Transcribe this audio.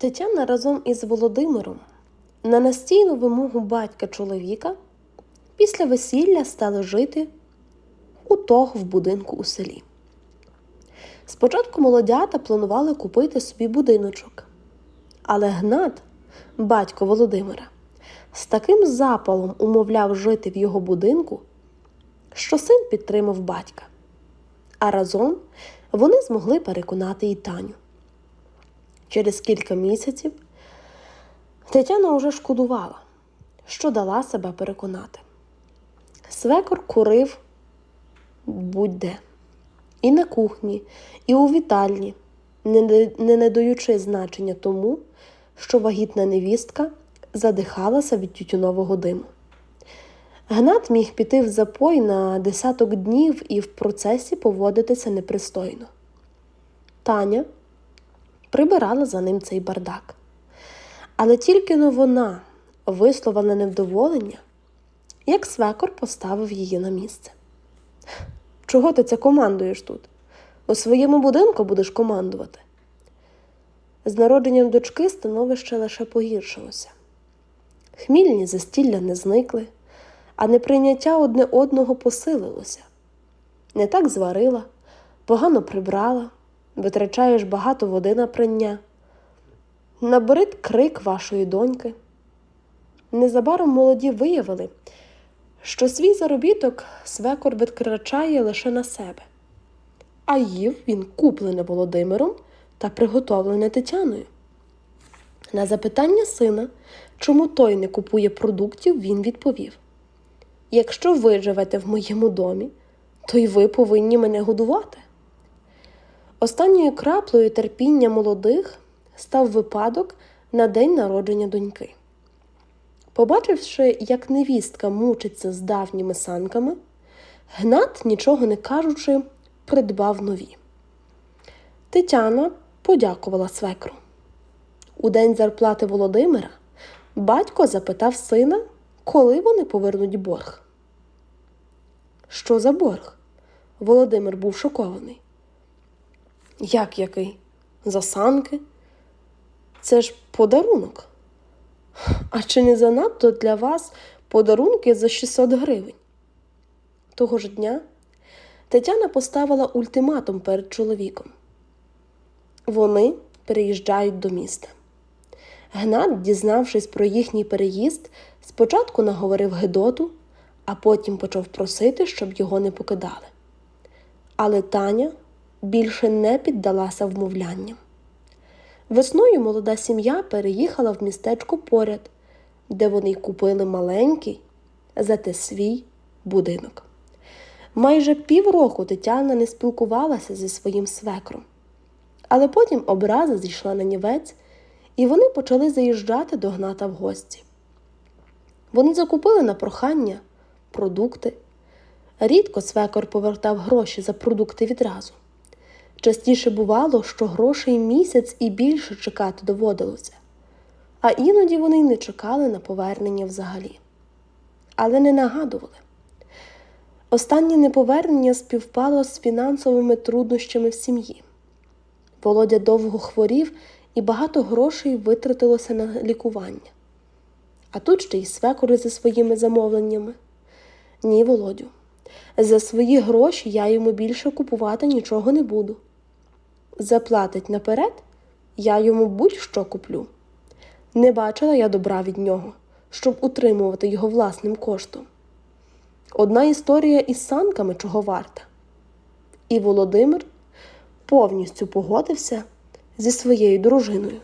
Тетяна разом із Володимиром на настійну вимогу батька чоловіка після весілля стали жити у того в будинку у селі. Спочатку молодята планували купити собі будиночок, але Гнат, батько Володимира, з таким запалом умовляв жити в його будинку, що син підтримав батька. А разом вони змогли переконати і Таню. Через кілька місяців Тетяна уже шкодувала, що дала себе переконати. Свекор курив будь-де. І на кухні, і у вітальні, не надаючи значення тому, що вагітна невістка задихалася від тютюнового диму. Гнат міг піти в запой на десяток днів і в процесі поводитися непристойно. Таня прибирала за ним цей бардак. Але тільки но вона висловила невдоволення, як свекор поставив її на місце. Чого ти це командуєш тут? У своєму будинку будеш командувати. З народженням дочки становище лише погіршилося. Хмільні застілля не зникли, а неприйняття одне одного посилилося. Не так зварила, погано прибрала, витрачаєш багато води на прання. Наберить крик вашої доньки. Незабаром молоді виявили, що свій заробіток свекор витрачає лише на себе, а їв він куплене Володимиром та приготовлене Тетяною. На запитання сина, чому той не купує продуктів, він відповів: Якщо ви живете в моєму домі, то й ви повинні мене годувати. Останньою краплею терпіння молодих став випадок на день народження доньки. Побачивши, як невістка мучиться з давніми санками, Гнат, нічого не кажучи, придбав нові. Тетяна подякувала свекру. У день зарплати Володимира батько запитав сина, коли вони повернуть борг. Що за борг? Володимир був шокований. Як який? За санки? Це ж подарунок. А чи не занадто для вас подарунки за 600 гривень? Того ж дня Тетяна поставила ультиматум перед чоловіком. Вони переїжджають до міста. Гнат, дізнавшись про їхній переїзд, спочатку наговорив Гедоту, а потім почав просити, щоб його не покидали. Але Таня більше не піддалася вмовлянням. Весною молода сім'я переїхала в містечко поряд, де вони купили маленький, зате свій будинок. Майже півроку Тетяна не спілкувалася зі своїм свекром, але потім образа зійшла на нівець, і вони почали заїжджати до Гната в гості. Вони закупили на прохання продукти. Рідко свекор повертав гроші за продукти відразу. Частіше бувало, що грошей місяць і більше чекати доводилося, а іноді вони не чекали на повернення взагалі. Але не нагадували. Останнє неповернення співпало з фінансовими труднощами в сім'ї. Володя довго хворів і багато грошей витратилося на лікування. А тут ще й свекори зі своїми замовленнями. Ні, Володю, за свої гроші я йому більше купувати нічого не буду. Заплатить наперед, я йому будь-що куплю. Не бачила я добра від нього, щоб утримувати його власним коштом. Одна історія із санками чого варта. І Володимир повністю погодився зі своєю дружиною.